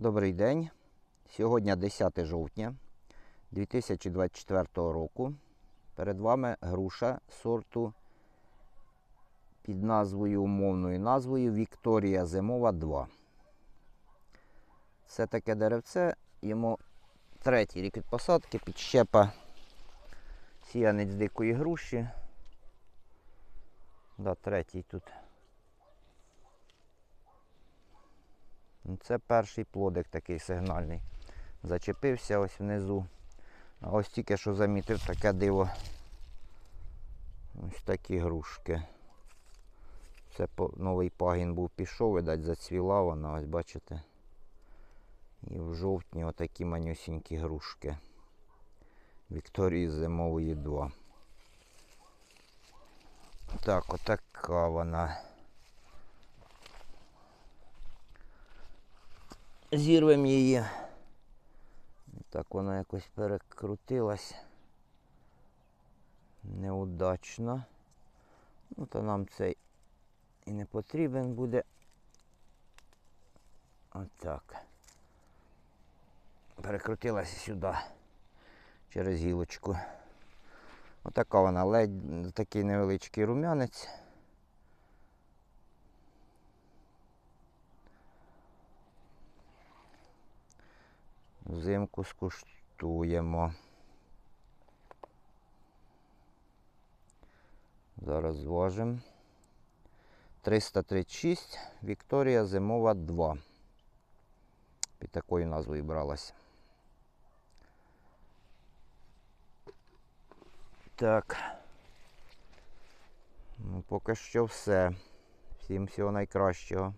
Добрий день. Сьогодні 10 жовтня 2024 року. Перед вами груша сорту під назвою умовною назвою Вікторія Зимова 2. Це таке деревце, йому третій рік від посадки, підщепа сіянець дикої груші. Да, третій тут. Це перший плодик такий сигнальний. Зачепився ось внизу. Ось тільки що замітив таке диво. Ось такі грушки. Це новий пагін був пішов, видать, зацвіла вона, ось бачите. І в жовтні отакі манюсінькі грушки. Вікторії зимової 2. Так, отака вона. Зірвемо її. Так вона якось перекрутилась. Неудачно. Ну, то нам цей і не потрібен буде. Отак. Перекрутилася сюди через гілочку. Отака вона ледь такий невеличкий рум'янець. Взимку скуштуємо. Зараз зважимо. 336 Вікторія Зимова 2. Під такою назвою бралась. Так. Ну, поки що все. Всім всього найкращого.